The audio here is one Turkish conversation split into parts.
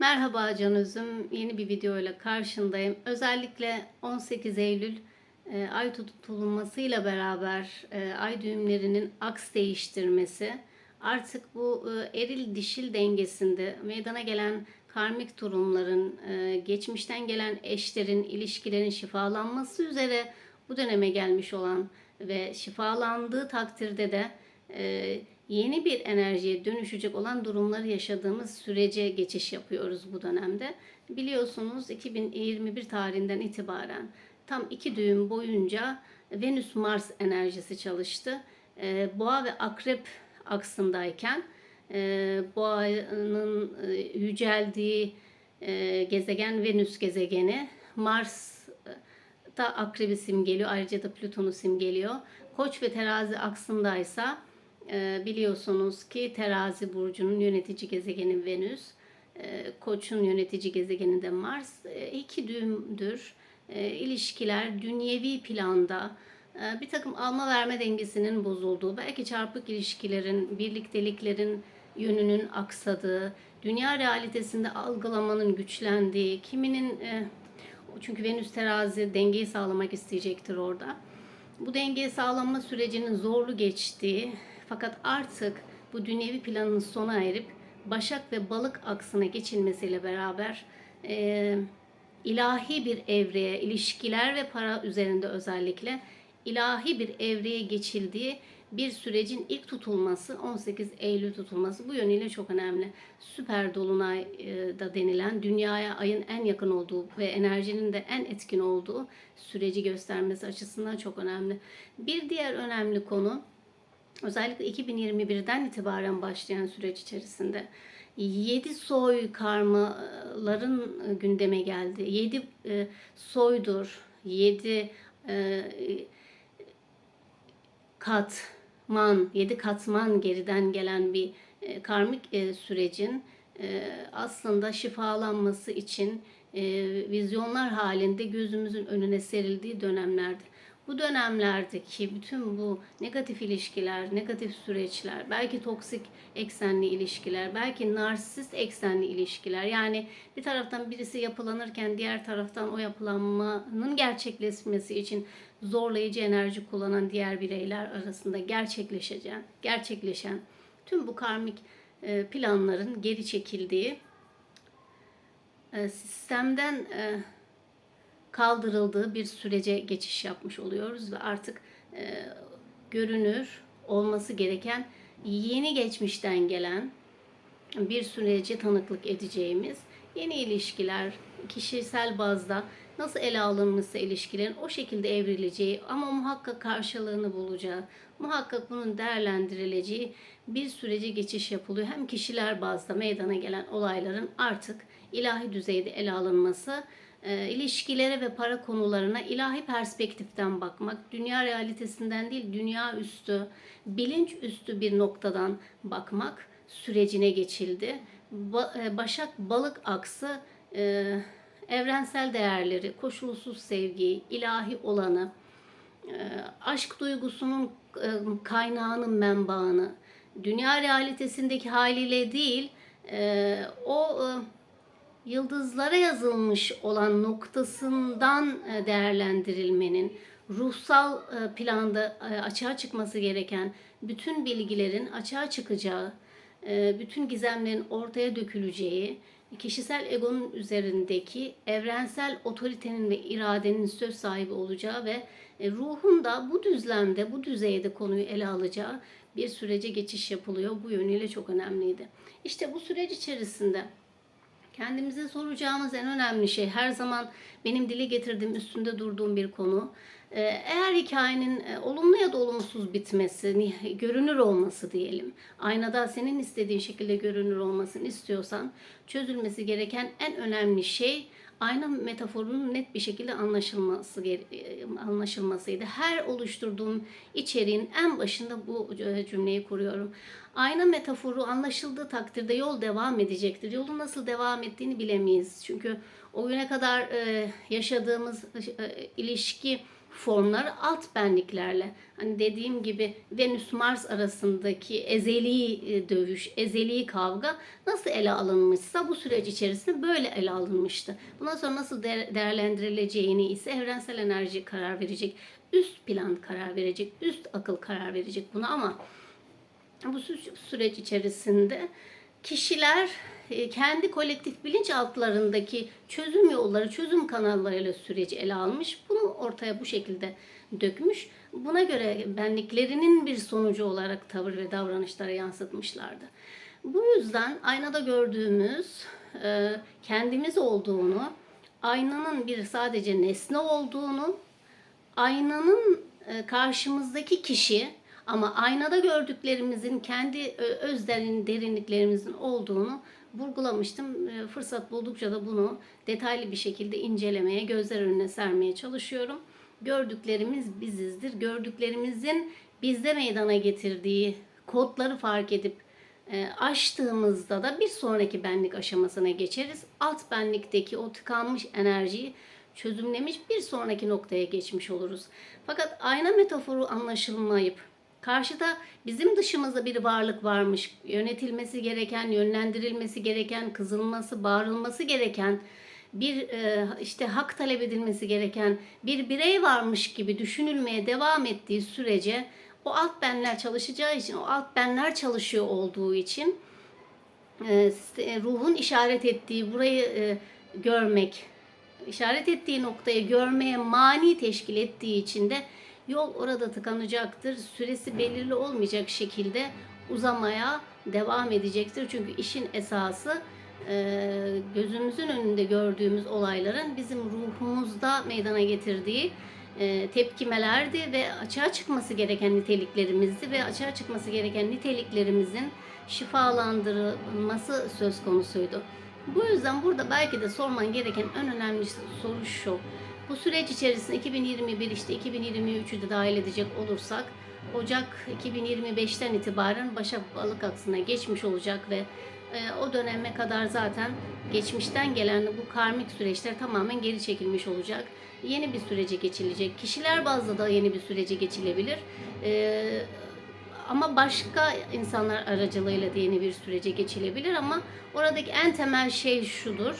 Merhaba Can Özüm. Yeni bir video ile karşındayım. Özellikle 18 Eylül e, ay tutulmasıyla beraber e, ay düğümlerinin aks değiştirmesi artık bu e, eril dişil dengesinde meydana gelen karmik durumların, e, geçmişten gelen eşlerin, ilişkilerin şifalanması üzere bu döneme gelmiş olan ve şifalandığı takdirde de e, yeni bir enerjiye dönüşecek olan durumları yaşadığımız sürece geçiş yapıyoruz bu dönemde. Biliyorsunuz 2021 tarihinden itibaren tam iki düğüm boyunca Venüs-Mars enerjisi çalıştı. Ee, Boğa ve Akrep aksındayken e, Boğa'nın e, yüceldiği e, gezegen Venüs gezegeni Mars da Akrep'i simgeliyor. Ayrıca da Plüton'u simgeliyor. Koç ve terazi aksındaysa e, biliyorsunuz ki terazi burcunun yönetici gezegeni Venüs. E, Koç'un yönetici gezegeni de Mars. E, iki düğümdür. E, ilişkiler dünyevi planda e, bir takım alma verme dengesinin bozulduğu, belki çarpık ilişkilerin, birlikteliklerin yönünün aksadığı, dünya realitesinde algılamanın güçlendiği, kiminin e, çünkü Venüs terazi dengeyi sağlamak isteyecektir orada. Bu dengeyi sağlanma sürecinin zorlu geçtiği fakat artık bu dünyevi planın sona erip Başak ve Balık aksına geçilmesiyle beraber e, ilahi bir evreye, ilişkiler ve para üzerinde özellikle ilahi bir evreye geçildiği bir sürecin ilk tutulması 18 Eylül tutulması bu yönüyle çok önemli. Süper dolunay e, da denilen dünyaya ayın en yakın olduğu ve enerjinin de en etkin olduğu süreci göstermesi açısından çok önemli. Bir diğer önemli konu özellikle 2021'den itibaren başlayan süreç içerisinde 7 soy karmaların gündeme geldi. 7 e, soydur, 7 e, katman, 7 katman geriden gelen bir e, karmik e, sürecin e, aslında şifalanması için e, vizyonlar halinde gözümüzün önüne serildiği dönemlerdi. Bu dönemlerdeki bütün bu negatif ilişkiler, negatif süreçler, belki toksik eksenli ilişkiler, belki narsist eksenli ilişkiler. Yani bir taraftan birisi yapılanırken diğer taraftan o yapılanmanın gerçekleşmesi için zorlayıcı enerji kullanan diğer bireyler arasında gerçekleşeceğin, gerçekleşen tüm bu karmik e, planların geri çekildiği e, sistemden e, kaldırıldığı bir sürece geçiş yapmış oluyoruz ve artık görünür olması gereken yeni geçmişten gelen bir sürece tanıklık edeceğimiz yeni ilişkiler kişisel bazda nasıl ele alınmışsa ilişkilerin o şekilde evrileceği ama muhakkak karşılığını bulacağı, muhakkak bunun değerlendirileceği bir sürece geçiş yapılıyor. Hem kişiler bazda meydana gelen olayların artık ilahi düzeyde ele alınması, e, ilişkilere ve para konularına ilahi perspektiften bakmak, dünya realitesinden değil dünya üstü, bilinç üstü bir noktadan bakmak sürecine geçildi. E, Başak Balık aksı e, evrensel değerleri, koşulsuz sevgi, ilahi olanı, e, aşk duygusunun e, kaynağının menbaını, dünya realitesindeki haliyle değil, e, o yıldızlara yazılmış olan noktasından değerlendirilmenin, ruhsal planda açığa çıkması gereken bütün bilgilerin açığa çıkacağı, bütün gizemlerin ortaya döküleceği, kişisel egonun üzerindeki evrensel otoritenin ve iradenin söz sahibi olacağı ve e, ruhun da bu düzlemde, bu düzeyde konuyu ele alacağı bir sürece geçiş yapılıyor. Bu yönüyle çok önemliydi. İşte bu süreç içerisinde kendimize soracağımız en önemli şey her zaman benim dile getirdiğim, üstünde durduğum bir konu. Ee, eğer hikayenin e, olumlu ya da olumsuz bitmesi, görünür olması diyelim, aynada senin istediğin şekilde görünür olmasını istiyorsan çözülmesi gereken en önemli şey ayna metaforunun net bir şekilde anlaşılması e, anlaşılmasıydı. Her oluşturduğum içeriğin en başında bu e, cümleyi kuruyorum. Ayna metaforu anlaşıldığı takdirde yol devam edecektir. Yolun nasıl devam ettiğini bilemeyiz. Çünkü o güne kadar yaşadığımız ilişki formları alt benliklerle. Hani dediğim gibi Venüs Mars arasındaki ezeli e, dövüş, ezeli kavga nasıl ele alınmışsa bu süreç içerisinde böyle ele alınmıştı. Bundan sonra nasıl de- değerlendirileceğini ise evrensel enerji karar verecek. Üst plan karar verecek, üst akıl karar verecek buna ama bu sü- süreç içerisinde kişiler e, kendi kolektif bilinçaltlarındaki çözüm yolları, çözüm kanallarıyla süreci ele almış. Bunu ortaya bu şekilde dökmüş. Buna göre benliklerinin bir sonucu olarak tavır ve davranışlara yansıtmışlardı. Bu yüzden aynada gördüğümüz e, kendimiz olduğunu, aynanın bir sadece nesne olduğunu, aynanın e, karşımızdaki kişi ama aynada gördüklerimizin kendi ö- öz derin, derinliklerimizin olduğunu vurgulamıştım. E, Fırsat buldukça da bunu detaylı bir şekilde incelemeye, gözler önüne sermeye çalışıyorum. Gördüklerimiz bizizdir. Gördüklerimizin bizde meydana getirdiği kodları fark edip e, aştığımızda da bir sonraki benlik aşamasına geçeriz. Alt benlikteki o tıkanmış enerjiyi çözümlemiş bir sonraki noktaya geçmiş oluruz. Fakat ayna metaforu anlaşılmayıp karşıda bizim dışımızda bir varlık varmış, yönetilmesi gereken, yönlendirilmesi gereken, kızılması, bağırılması gereken bir e, işte hak talep edilmesi gereken bir birey varmış gibi düşünülmeye devam ettiği sürece o alt benler çalışacağı için, o alt benler çalışıyor olduğu için e, s- ruhun işaret ettiği burayı e, görmek, işaret ettiği noktayı görmeye mani teşkil ettiği için de yol orada tıkanacaktır. Süresi belirli olmayacak şekilde uzamaya devam edecektir. Çünkü işin esası e, gözümüzün önünde gördüğümüz olayların bizim ruhumuzda meydana getirdiği e, tepkimelerdi ve açığa çıkması gereken niteliklerimizdi ve açığa çıkması gereken niteliklerimizin şifalandırılması söz konusuydu. Bu yüzden burada belki de sorman gereken en önemli soru şu. Bu süreç içerisinde 2021 işte 2023'ü de dahil edecek olursak Ocak 2025'ten itibaren Başak Balık aksına geçmiş olacak ve e, o döneme kadar zaten geçmişten gelen bu karmik süreçler tamamen geri çekilmiş olacak. Yeni bir sürece geçilecek. Kişiler bazlı da yeni bir sürece geçilebilir. E, ama başka insanlar aracılığıyla da yeni bir sürece geçilebilir ama oradaki en temel şey şudur.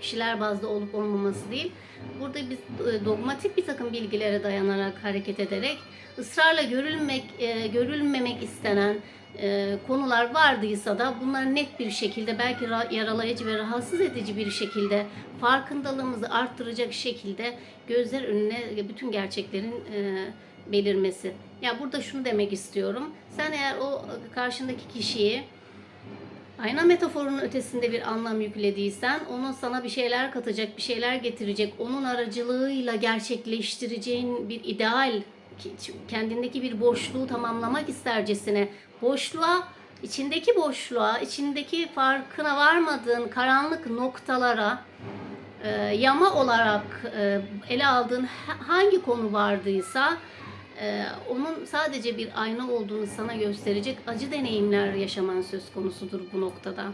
Kişiler bazlı olup olmaması değil. Burada biz e, dogmatik bir takım bilgilere dayanarak hareket ederek ısrarla görülmek, e, görülmemek istenen e, konular vardıysa da bunları net bir şekilde belki ra- yaralayıcı ve rahatsız edici bir şekilde farkındalığımızı arttıracak şekilde gözler önüne bütün gerçeklerin belirmesi. Ya burada şunu demek istiyorum. Sen eğer o karşındaki kişiyi ayna metaforunun ötesinde bir anlam yüklediysen, onun sana bir şeyler katacak, bir şeyler getirecek, onun aracılığıyla gerçekleştireceğin bir ideal, ki- kendindeki bir boşluğu tamamlamak istercesine, boşluğa, içindeki boşluğa, içindeki farkına varmadığın karanlık noktalara, e, yama olarak e, ele aldığın ha- hangi konu vardıysa e, onun sadece bir ayna olduğunu sana gösterecek acı deneyimler yaşaman söz konusudur bu noktada.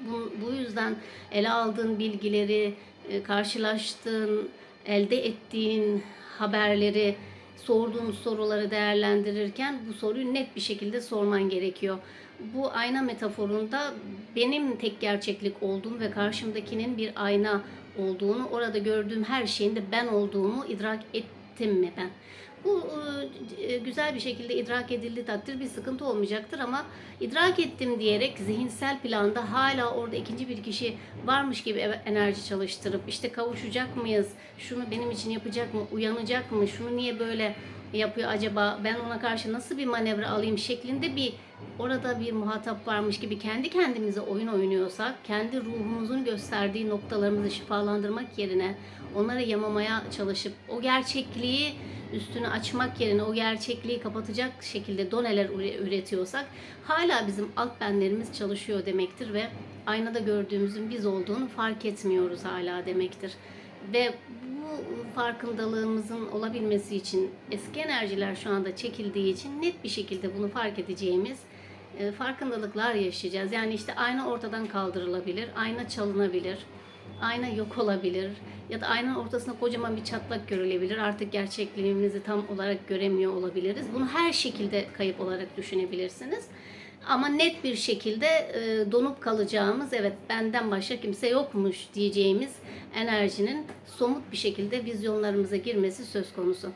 Bu, bu yüzden ele aldığın bilgileri, e, karşılaştığın, elde ettiğin haberleri, sorduğun soruları değerlendirirken bu soruyu net bir şekilde sorman gerekiyor. Bu ayna metaforunda benim tek gerçeklik olduğum ve karşımdakinin bir ayna olduğunu, orada gördüğüm her şeyin de ben olduğumu idrak ettim mi ben? Bu e, güzel bir şekilde idrak edildi takdir bir sıkıntı olmayacaktır ama idrak ettim diyerek zihinsel planda hala orada ikinci bir kişi varmış gibi enerji çalıştırıp işte kavuşacak mıyız, şunu benim için yapacak mı, uyanacak mı, şunu niye böyle yapıyor acaba, ben ona karşı nasıl bir manevra alayım? şeklinde bir orada bir muhatap varmış gibi kendi kendimize oyun oynuyorsak, kendi ruhumuzun gösterdiği noktalarımızı şifalandırmak yerine onları yamamaya çalışıp o gerçekliği üstünü açmak yerine o gerçekliği kapatacak şekilde doneler üre- üretiyorsak hala bizim alt benlerimiz çalışıyor demektir ve aynada gördüğümüzün biz olduğunu fark etmiyoruz hala demektir. Ve bu farkındalığımızın olabilmesi için eski enerjiler şu anda çekildiği için net bir şekilde bunu fark edeceğimiz e, farkındalıklar yaşayacağız. Yani işte ayna ortadan kaldırılabilir, ayna çalınabilir. Ayna yok olabilir ya da aynanın ortasında kocaman bir çatlak görülebilir. Artık gerçekliğimizi tam olarak göremiyor olabiliriz. Bunu her şekilde kayıp olarak düşünebilirsiniz. Ama net bir şekilde e, donup kalacağımız, evet benden başka kimse yokmuş diyeceğimiz enerjinin somut bir şekilde vizyonlarımıza girmesi söz konusu.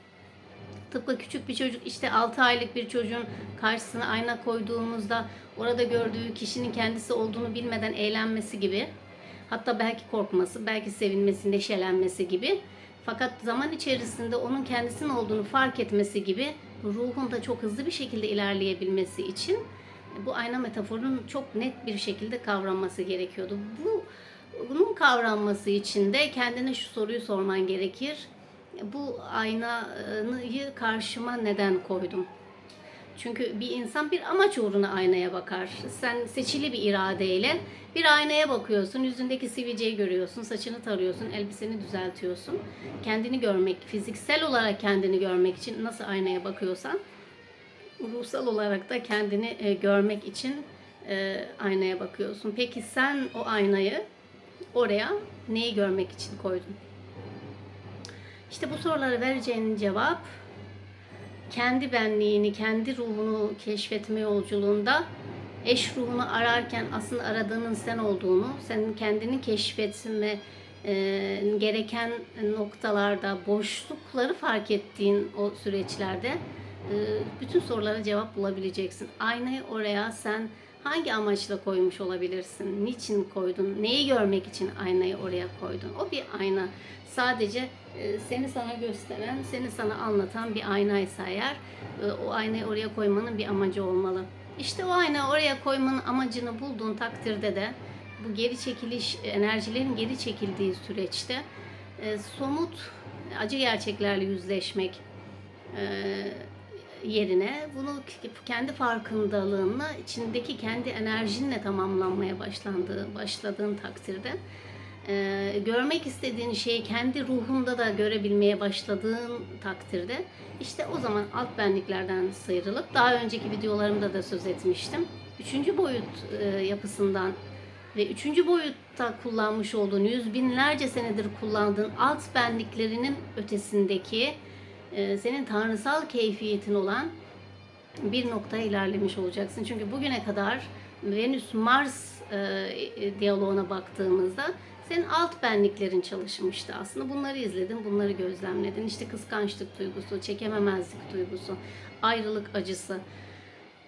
Tıpkı küçük bir çocuk işte 6 aylık bir çocuğun karşısına ayna koyduğumuzda orada gördüğü kişinin kendisi olduğunu bilmeden eğlenmesi gibi hatta belki korkması, belki sevinmesi, neşelenmesi gibi fakat zaman içerisinde onun kendisinin olduğunu fark etmesi gibi ruhun da çok hızlı bir şekilde ilerleyebilmesi için bu ayna metaforunun çok net bir şekilde kavranması gerekiyordu. Bu bunun kavranması için de kendine şu soruyu sorman gerekir bu aynayı karşıma neden koydum? Çünkü bir insan bir amaç uğruna aynaya bakar. Sen seçili bir iradeyle bir aynaya bakıyorsun, yüzündeki sivilceyi görüyorsun, saçını tarıyorsun, elbiseni düzeltiyorsun. Kendini görmek, fiziksel olarak kendini görmek için nasıl aynaya bakıyorsan, ruhsal olarak da kendini e, görmek için e, aynaya bakıyorsun. Peki sen o aynayı oraya neyi görmek için koydun? İşte bu sorulara vereceğin cevap kendi benliğini, kendi ruhunu keşfetme yolculuğunda eş ruhunu ararken aslında aradığının sen olduğunu, senin kendini keşfetme e, gereken noktalarda boşlukları fark ettiğin o süreçlerde e, bütün sorulara cevap bulabileceksin. Aynayı oraya sen hangi amaçla koymuş olabilirsin? Niçin koydun? Neyi görmek için aynayı oraya koydun? O bir ayna. Sadece e, seni sana gösteren, seni sana anlatan bir aynaysa eğer e, o aynayı oraya koymanın bir amacı olmalı. İşte o aynayı oraya koymanın amacını bulduğun takdirde de bu geri çekiliş enerjilerin geri çekildiği süreçte e, somut acı gerçeklerle yüzleşmek yerine bunu kendi farkındalığınla içindeki kendi enerjinle tamamlanmaya başlandığı başladığın takdirde e, görmek istediğin şeyi kendi ruhunda da görebilmeye başladığın takdirde işte o zaman alt benliklerden sıyrılıp daha önceki videolarımda da söz etmiştim. Üçüncü boyut e, yapısından ve üçüncü boyutta kullanmış olduğun yüz binlerce senedir kullandığın alt benliklerinin ötesindeki e, senin tanrısal keyfiyetin olan bir noktaya ilerlemiş olacaksın. Çünkü bugüne kadar Venüs-Mars e, diyaloğuna baktığımızda senin alt benliklerin çalışmıştı aslında. Bunları izledin, bunları gözlemledin. İşte kıskançlık duygusu, çekememezlik duygusu, ayrılık acısı,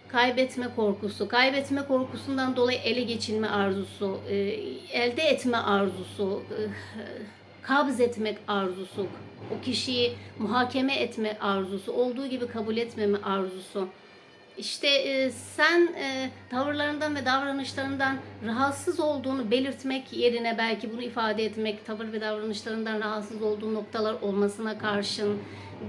kaybetme korkusu, kaybetme korkusundan dolayı ele geçilme arzusu, e, elde etme arzusu, e, kabz etmek arzusu, o kişiyi muhakeme etme arzusu, olduğu gibi kabul etmeme arzusu. İşte e, sen e, tavırlarından ve davranışlarından rahatsız olduğunu belirtmek yerine belki bunu ifade etmek, tavır ve davranışlarından rahatsız olduğu noktalar olmasına karşın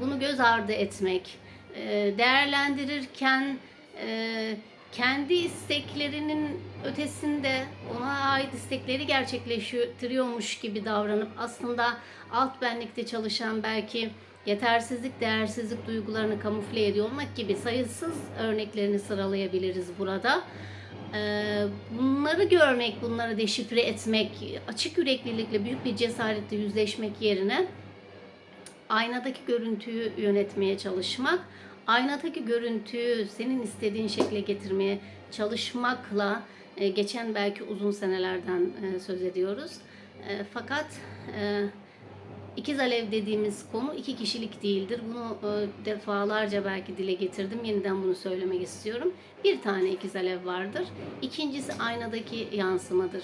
bunu göz ardı etmek, e, değerlendirirken e, kendi isteklerinin ötesinde ona ait istekleri gerçekleştiriyormuş gibi davranıp aslında alt benlikte çalışan belki yetersizlik, değersizlik duygularını kamufle ediyor olmak gibi sayısız örneklerini sıralayabiliriz burada. Ee, bunları görmek, bunları deşifre etmek, açık yüreklilikle büyük bir cesaretle yüzleşmek yerine aynadaki görüntüyü yönetmeye çalışmak, aynadaki görüntüyü senin istediğin şekle getirmeye çalışmakla e, geçen belki uzun senelerden e, söz ediyoruz. E, fakat İkiz alev dediğimiz konu iki kişilik değildir. Bunu e, defalarca belki dile getirdim. Yeniden bunu söylemek istiyorum. Bir tane ikiz alev vardır. İkincisi aynadaki yansımadır.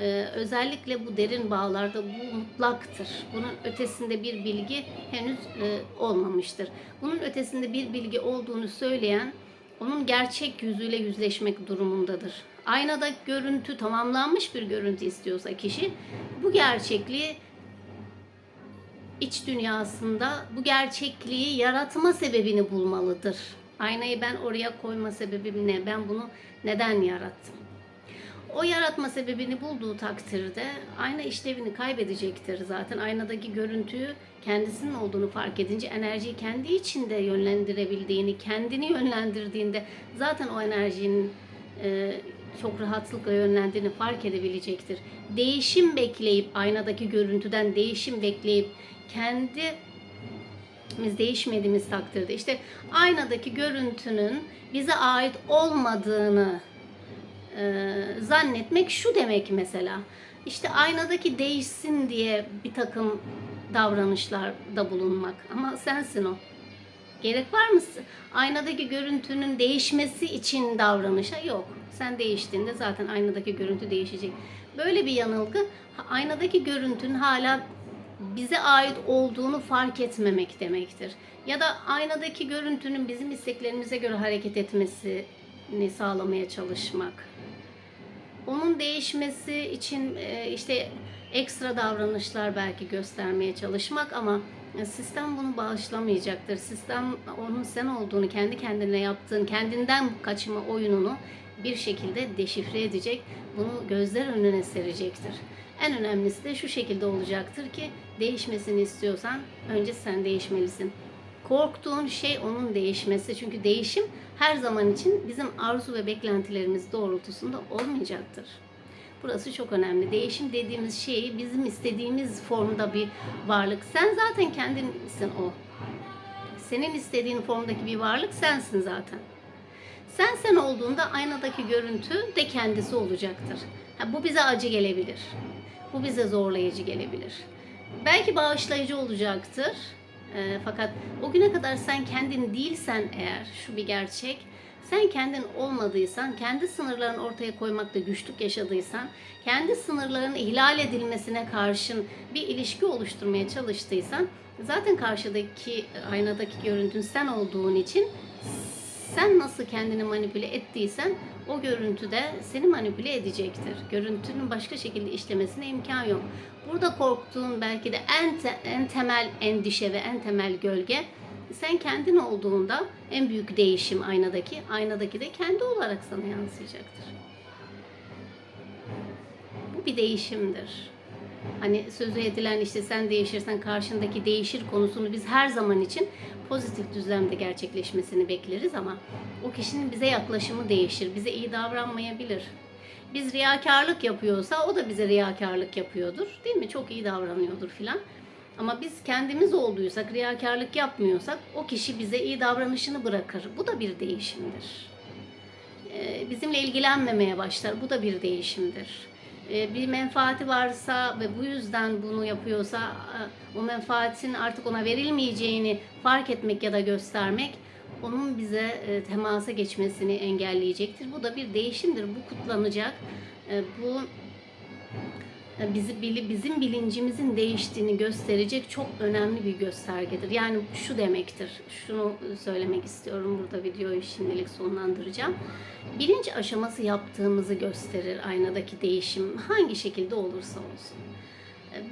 E, özellikle bu derin bağlarda bu mutlaktır. Bunun ötesinde bir bilgi henüz e, olmamıştır. Bunun ötesinde bir bilgi olduğunu söyleyen onun gerçek yüzüyle yüzleşmek durumundadır. Aynada görüntü tamamlanmış bir görüntü istiyorsa kişi bu gerçekliği iç dünyasında bu gerçekliği yaratma sebebini bulmalıdır. Aynayı ben oraya koyma sebebim ne? Ben bunu neden yarattım? O yaratma sebebini bulduğu takdirde ayna işlevini kaybedecektir zaten. Aynadaki görüntüyü kendisinin olduğunu fark edince enerjiyi kendi içinde yönlendirebildiğini, kendini yönlendirdiğinde zaten o enerjinin e, çok rahatlıkla yönlendiğini fark edebilecektir. Değişim bekleyip aynadaki görüntüden değişim bekleyip kendi biz değişmediğimiz takdirde işte aynadaki görüntünün bize ait olmadığını e, zannetmek şu demek mesela. İşte aynadaki değişsin diye bir takım davranışlarda bulunmak ama sensin o. Gerek var mı? Aynadaki görüntünün değişmesi için davranışa yok. Sen değiştiğinde zaten aynadaki görüntü değişecek. Böyle bir yanılgı aynadaki görüntünün hala bize ait olduğunu fark etmemek demektir. Ya da aynadaki görüntünün bizim isteklerimize göre hareket etmesini sağlamaya çalışmak. Onun değişmesi için e, işte ekstra davranışlar belki göstermeye çalışmak ama sistem bunu bağışlamayacaktır. Sistem onun sen olduğunu, kendi kendine yaptığın, kendinden kaçma oyununu bir şekilde deşifre edecek. Bunu gözler önüne serecektir. En önemlisi de şu şekilde olacaktır ki değişmesini istiyorsan önce sen değişmelisin. Korktuğun şey onun değişmesi. Çünkü değişim her zaman için bizim arzu ve beklentilerimiz doğrultusunda olmayacaktır. Burası çok önemli. Değişim dediğimiz şey bizim istediğimiz formda bir varlık. Sen zaten kendinsin o. Senin istediğin formdaki bir varlık sensin zaten. Sen sen olduğunda aynadaki görüntü de kendisi olacaktır. Ha, bu bize acı gelebilir. Bu bize zorlayıcı gelebilir. Belki bağışlayıcı olacaktır. E, fakat o güne kadar sen kendin değilsen eğer, şu bir gerçek, sen kendin olmadıysan, kendi sınırlarını ortaya koymakta güçlük yaşadıysan, kendi sınırların ihlal edilmesine karşın bir ilişki oluşturmaya çalıştıysan, zaten karşıdaki aynadaki görüntün sen olduğun için sen nasıl kendini manipüle ettiysen o görüntü de seni manipüle edecektir. Görüntünün başka şekilde işlemesine imkan yok. Burada korktuğun belki de en, te- en temel endişe ve en temel gölge sen kendin olduğunda en büyük değişim aynadaki, aynadaki de kendi olarak sana yansıyacaktır. Bu bir değişimdir. Hani sözü edilen işte sen değişirsen karşındaki değişir konusunu biz her zaman için pozitif düzlemde gerçekleşmesini bekleriz ama o kişinin bize yaklaşımı değişir. Bize iyi davranmayabilir. Biz riyakarlık yapıyorsa o da bize riyakarlık yapıyordur. Değil mi? Çok iyi davranıyordur filan. Ama biz kendimiz olduysak, riyakarlık yapmıyorsak o kişi bize iyi davranışını bırakır. Bu da bir değişimdir. Ee, Bizimle ilgilenmemeye başlar. Bu da bir değişimdir. Ee, Bir menfaati varsa ve bu yüzden bunu yapıyorsa e, o menfaatin artık ona verilmeyeceğini fark etmek ya da göstermek onun bize e, temasa geçmesini engelleyecektir. Bu da bir değişimdir. Bu kutlanacak. E, Bu bizi bizim bilincimizin değiştiğini gösterecek çok önemli bir göstergedir. Yani şu demektir. Şunu söylemek istiyorum burada videoyu şimdilik sonlandıracağım. Bilinç aşaması yaptığımızı gösterir aynadaki değişim hangi şekilde olursa olsun.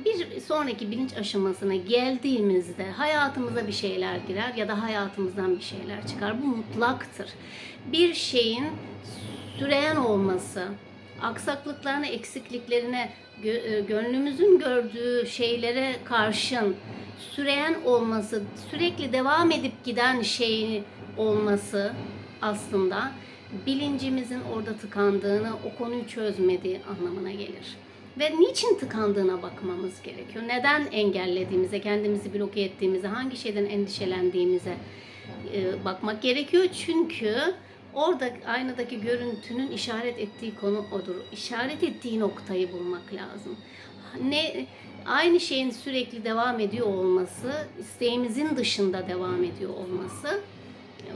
Bir sonraki bilinç aşamasına geldiğimizde hayatımıza bir şeyler girer ya da hayatımızdan bir şeyler çıkar. Bu mutlaktır. Bir şeyin süreyen olması, aksaklıklarına, eksikliklerine, gö- gönlümüzün gördüğü şeylere karşın süreyen olması, sürekli devam edip giden şey olması aslında bilincimizin orada tıkandığını, o konuyu çözmediği anlamına gelir. Ve niçin tıkandığına bakmamız gerekiyor. Neden engellediğimize, kendimizi bloke ettiğimize, hangi şeyden endişelendiğimize e, bakmak gerekiyor. Çünkü orada aynadaki görüntünün işaret ettiği konu odur. İşaret ettiği noktayı bulmak lazım. Ne aynı şeyin sürekli devam ediyor olması, isteğimizin dışında devam ediyor olması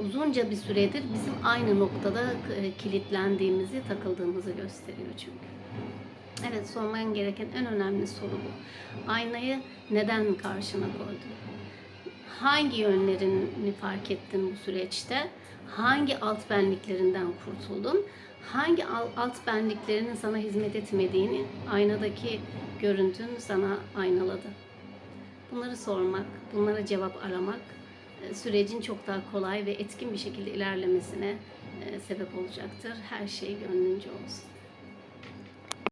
uzunca bir süredir bizim aynı noktada e, kilitlendiğimizi, takıldığımızı gösteriyor çünkü. Evet, sorman gereken en önemli soru bu. Aynayı neden karşına koydun? Hangi yönlerini fark ettin bu süreçte? Hangi alt benliklerinden kurtuldun? Hangi al- alt benliklerinin sana hizmet etmediğini aynadaki görüntün sana aynaladı. Bunları sormak, bunlara cevap aramak e, sürecin çok daha kolay ve etkin bir şekilde ilerlemesine e, sebep olacaktır. Her şey gönlünce olsun.